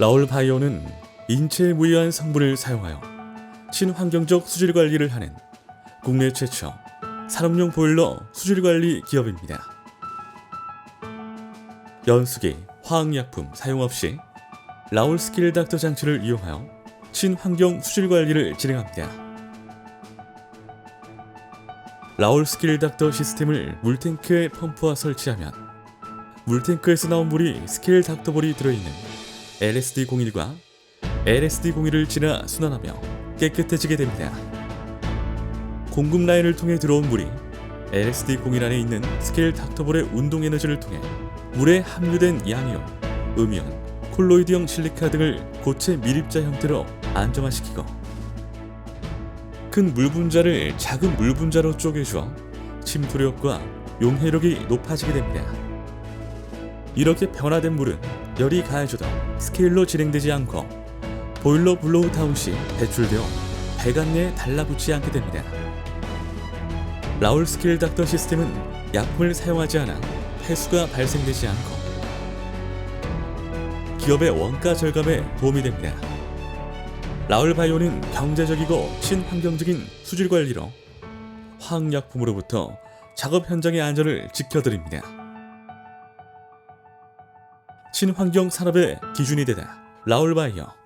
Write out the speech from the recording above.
라울 바이오는 인체에 무해한 성분을 사용하여 친환경적 수질 관리를 하는 국내 최초 산업용 보일러 수질 관리 기업입니다. 연수기, 화학약품 사용 없이 라울 스킬 닥터 장치를 이용하여 친환경 수질 관리를 진행합니다. 라울 스킬 닥터 시스템을 물탱크에 펌프와 설치하면 물탱크에서 나온 물이 스킬 닥터볼이 들어있는 LSD01과 LSD01을 지나 순환하며 깨끗해지게 됩니다. 공급 라인을 통해 들어온 물이 LSD01 안에 있는 스케일 닥터볼의 운동 에너지를 통해 물에 함유된 양이온, 음이온, 콜로이드형 실리카 등을 고체 밀입자 형태로 안정화시키고 큰 물 분자를 작은 물 분자로 쪼개주어 침투력과 용해력이 높아지게 됩니다. 이렇게 변화된 물은 열이 가해져도 스케일로 진행되지 않고 보일러 블로우 다운 시 배출되어 배관 내에 달라붙지 않게 됩니다. 라울 스케일 닥터 시스템은 약품을 사용하지 않아 폐수가 발생되지 않고 기업의 원가 절감에 도움이 됩니다. 라울 바이오는 경제적이고 친환경적인 수질 관리로 화학약품으로부터 작업 현장의 안전을 지켜드립니다. 친환경 산업의 기준이 되다. 라울 바이오